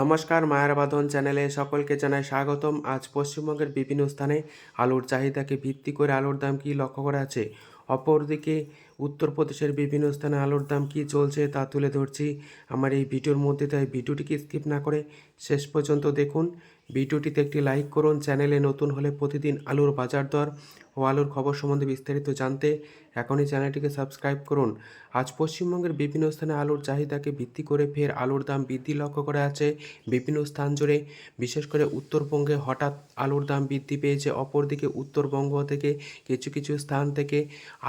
নমস্কার, মায়ের বাঁধন চ্যানেলে সকলকে জানাই স্বাগতম। আজ পশ্চিমবঙ্গের বিভিন্ন স্থানে আলুর চাহিদাকে ভিত্তি করে আলুর দাম কি লক্ষ্য করা আছে? অপরদিকে উত্তরপ্রদেশের বিভিন্ন স্থানে আলুর দাম কি চলছে তা তুলে ধরছি। আমার এই ভিডিওর মধ্যে, তাই ভিডিওটিকে স্কিপ না করে শেষ পর্যন্ত দেখুন। ভিডিওটিতে একটি লাইক করুন, চ্যানেলে নতুন হলে প্রতিদিন আলুর বাজার দর ও আলুর খবর সম্বন্ধে বিস্তারিত জানতে এখনই চ্যানেলটিকে সাবস্ক্রাইব করুন। আজ পশ্চিমবঙ্গের বিভিন্ন স্থানে আলুর চাহিদাকে ভিত্তি করে ফের আলুর দাম বৃদ্ধি লক্ষ্য করা আছে বিভিন্ন স্থান জুড়ে, বিশেষ করে উত্তরবঙ্গে হঠাৎ আলুর দাম বৃদ্ধি পেয়েছে। অপরদিকে উত্তরবঙ্গ থেকে কিছু কিছু স্থান থেকে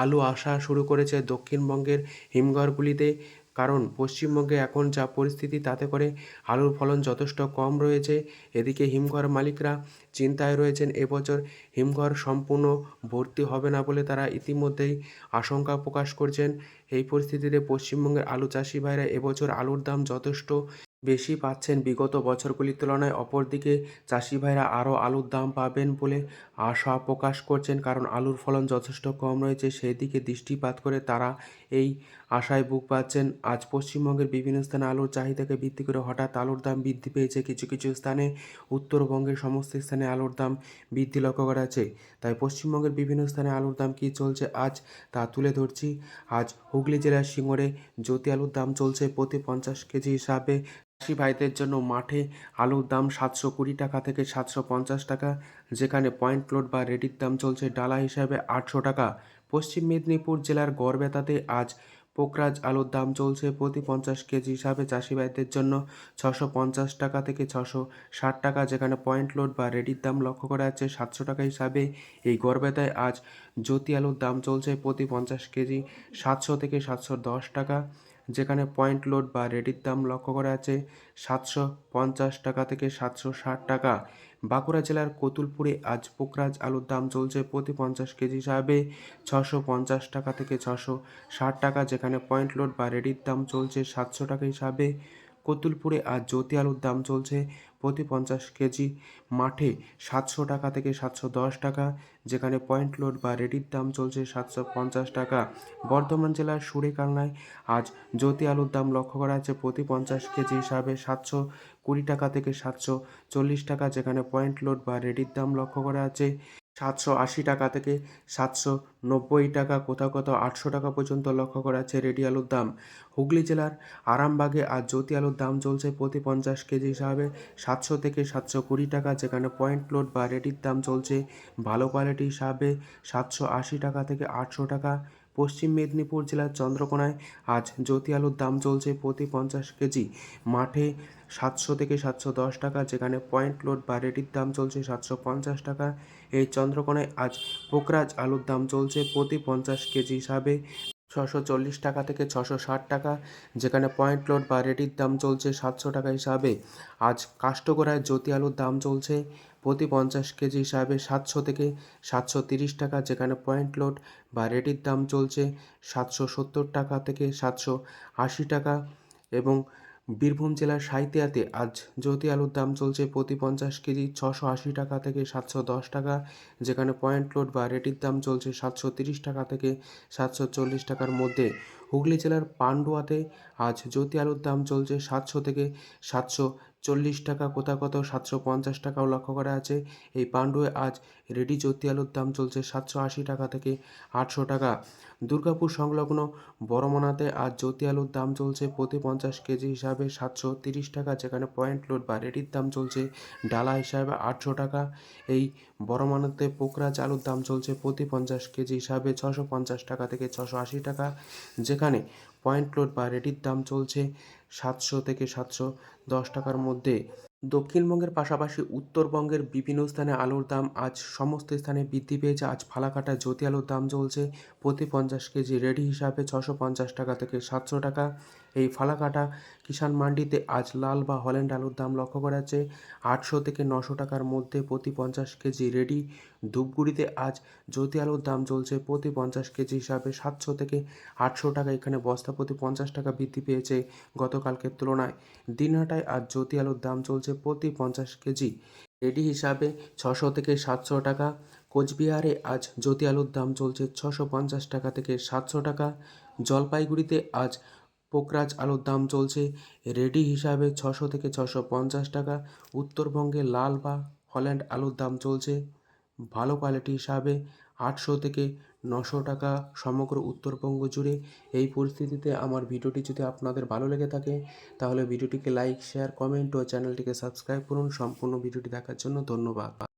আলু আসা শুরু করেছে। দক্ষিণবঙ্গের হিমঘরগুলিতে কারণ পশ্চিমবঙ্গে এখন যা পরিস্থিতি, তাতে করে আলুর ফলন যথেষ্ট কম রয়েছে। এদিকে হিমঘর মালিকরা চিন্তায় রয়েছেন এবছর হিমঘর সম্পূর্ণ ভর্তি হবে না বলে তারা ইতিমধ্যেই আশঙ্কা প্রকাশ করছেন। এই পরিস্থিতিতে পশ্চিমবঙ্গের আলু চাষি ভাইরা এবছর আলুর দাম যথেষ্ট বেশি পাচ্ছেন বিগত বছরগুলির তুলনায়। অপরদিকে চাষি ভাইরা আরও আলুর দাম পাবেন বলে আশা প্রকাশ করছেন, কারণ আলুর ফলন যথেষ্ট কম রয়েছে। সেই দিকে দৃষ্টিপাত করে তারা এই আশায় বুক পাচ্ছেন আজ পশ্চিমবঙ্গের বিভিন্ন স্থানে আলুর চাহিদাকে ভিত্তি করে হঠাৎ আলুর দাম বৃদ্ধি পেয়েছে। কিছু কিছু স্থানে উত্তরবঙ্গের সমস্ত স্থানে আলুর দাম বৃদ্ধি লক্ষ্য করা আছে তাই পশ্চিমবঙ্গের বিভিন্ন স্থানে আলুর দাম কী চলছে আজ তা তুলে ধরছি। আজ হুগলি জেলার সিঙ্গরে জ্যোতি আলুর দাম চলছে প্রতি পঞ্চাশ কেজি হিসাবে। চাষি ভাইদের জন্য মাঠে আলুর দাম সাতশো কুড়ি টাকা থেকে সাতশো পঞ্চাশ টাকা, যেখানে পয়েন্ট লোড বা রেডির দাম চলছে ডালা হিসাবে আটশো টাকা। পশ্চিম মেদিনীপুর জেলার গড়বেতাতে আজ পোকরাজ আলুর দাম চলছে প্রতি পঞ্চাশ কেজি হিসাবে চাষি ভাইদের জন্য ছশো পঞ্চাশ টাকা থেকে ছশো ষাট টাকা, যেখানে পয়েন্ট লোড বা রেডির দাম লক্ষ্য করা যাচ্ছে সাতশো টাকা হিসাবে। এই গড়বেতায় আজ জ্যোতি আলুর দাম চলছে প্রতি পঞ্চাশ কেজি সাতশো থেকে সাতশো দশ টাকা। যেখানে পয়েন্ট লোড বা রেডির দাম লক্ষ্য করা আছে সাতশো পঞ্চাশ টাকা থেকে সাতশো ষাট টাকা। বাঁকুড়া জেলার কতুলপুরে আজ পোকরাজ আলুর দাম চলছে প্রতি পঞ্চাশ কেজি হিসাবে ছশো পঞ্চাশ টাকা থেকে ছশো ষাট টাকা, যেখানে পয়েন্ট লোড বা রেডির দাম চলছে সাতশো টাকা হিসাবে কতুলপুরে আজ জ্যোতি আলুর দাম চলছে প্রতি পঞ্চাশ কেজি। মাঠে সাতশো টাকা থেকে সাতশো দশ টাকা, যেখানে পয়েন্ট লোড বা রেডির দাম চলছে সাতশো পঞ্চাশ টাকা। বর্ধমান জেলার সুরেকালনায় আজ জ্যোতি আলুর দাম লক্ষ্য করা আছে প্রতি পঞ্চাশ কেজি হিসাবে সাতশো কুড়ি টাকা থেকে সাতশো চল্লিশ টাকা, যেখানে পয়েন্ট লোড বা রেডির দাম লক্ষ্য করা আছে সাতশো আশি টাকা থেকে সাতশো নব্বই টাকা, কোথাও কোথাও আটশো টাকা পর্যন্ত লক্ষ্য করা যাচ্ছে রেডি আলুর দাম। হুগলি জেলার আরামবাগে আর জ্যোতি আলুর দাম চলছে প্রতি পঞ্চাশ কেজি হিসাবে সাতশো থেকে সাতশো কুড়ি টাকা, যেখানে পয়েন্ট লোড বা রেডির দাম চলছে ভালো কোয়ালিটি হিসাবে সাতশো আশি টাকা থেকে আটশো টাকা। পশ্চিম মেদিনীপুর জেলার চন্দ্রকোনায় আজ জ্যোতি আলুর দাম চলছে প্রতি পঞ্চাশ কেজি। মাঠে সাতশো থেকে সাতশো দশ টাকা, যেখানে পয়েন্ট লোড বা রেডির দাম চলছে সাতশো পঞ্চাশ টাকা। এই চন্দ্রকোনায় আজ পোকরাজ আলুর দাম চলছে প্রতি পঞ্চাশ কেজি হিসাবে ছশো চল্লিশ টাকা থেকে ছশো ষাট টাকা, যেখানে পয়েন্ট লোড বা রেডির দাম চলছে সাতশো টাকা হিসাবে। আজ কাষ্টগোড়ায় জ্যোতি আলুর দাম চলছে প্রতি পঞ্চাশ কেজি হিসাবে সাতশো থেকে সাতশো তিরিশ টাকা, যেখানে পয়েন্ট লোড বা রেডির দাম চলছে সাতশো সত্তর টাকা থেকে সাতশো আশি টাকা। এবং বীরভূম জেলার সাঁইতিয়াতে আজ জ্যোতি আলুর দাম চলছে প্রতি পঞ্চাশ কেজি ছশো আশি টাকা থেকে সাতশো দশ টাকা, যেখানে পয়েন্ট লোড বা রেটির দাম চলছে সাতশো তিরিশ টাকা থেকে সাতশো চল্লিশ টাকার মধ্যে। হুগলি জেলার পান্ডুয়াতে আজ জ্যোতি আলুর দাম চলছে সাতশো থেকে সাতশো চল্লিশ টাকা কোথাও কোথাও সাতশো পঞ্চাশ টাকাও লক্ষ্য করা আছে। এই পাণ্ডুয়ে আজ রেডি জ্যোতি আলুর দাম চলছে সাতশো আশি টাকা থেকে আটশো টাকা। দুর্গাপুর সংলগ্ন বড়মনাতে আজ জ্যোতি আলুর দাম চলছে প্রতি পঞ্চাশ কেজি হিসাবে সাতশো তিরিশ টাকা, যেখানে পয়েন্ট লোড বা রেডির দাম চলছে ডালা হিসাবে আটশো টাকা। এই বড়মানাতে পোকরা চালুর দাম চলছে প্রতি পঞ্চাশ কেজি হিসাবে ছশো পঞ্চাশ টাকা থেকে ছশো আশি টাকা, যেখানে পয়েন্ট লোড বা রেডির দাম চলছে সাতশো থেকে সাতশো দশ টাকার মধ্যে। দক্ষিণবঙ্গের পাশাপাশি উত্তরবঙ্গের বিভিন্ন স্থানে আলুর দাম আজ সমস্ত স্থানে বৃদ্ধি পেয়েছে। আজ ফালাকাটা জ্যোতি আলুর দাম চলছে প্রতি পঞ্চাশ কেজি। রেডি হিসাবে ছশো পঞ্চাশ টাকা থেকে সাতশো টাকা। এই ফালাকাটা কিষাণ মান্ডিতে আজ লাল বা হল্যান্ড আলুর দাম লক্ষ্য করা যাচ্ছে। আটশো থেকে নশো টাকার মধ্যে প্রতি পঞ্চাশ কেজি রেডি। ধূপগুড়িতে আজ জ্যোতি আলুর দাম চলছে প্রতি পঞ্চাশ কেজি হিসাবে সাতশো থেকে আটশো টাকা। এখানে বস্তা প্রতি পঞ্চাশ টাকা বৃদ্ধি পেয়েছে গতকালকের তুলনায়। দিনহাটায় আজ জ্যোতি আলুর দাম চলছে প্রতি পঞ্চাশ কেজি রেডি হিসাবে ছশো থেকে সাতশো টাকা। কোচবিহারে আজ জ্যোতি আলুর দাম চলছে ছশো পঞ্চাশ টাকা থেকে সাতশো টাকা। জলপাইগুড়িতে আজ পোকরাজ আলুর দাম চলছে রেডি হিসাবে ছশো থেকে ছশো পঞ্চাশ টাকা। উত্তরবঙ্গে লাল বা হল্যান্ড আলুর দাম চলছে ভালো কোয়ালিটি হিসাবে আটশো থেকে নশো টাকা সমগ্র উত্তরবঙ্গ জুড়ে। এই পরিস্থিতিতে আমার ভিডিওটি যদি আপনাদের ভালো লেগে থাকে, তাহলে ভিডিওটিকে লাইক শেয়ার কমেন্ট ও চ্যানেলটিকে সাবস্ক্রাইব করুন। সম্পূর্ণ ভিডিওটি দেখার জন্য ধন্যবাদ।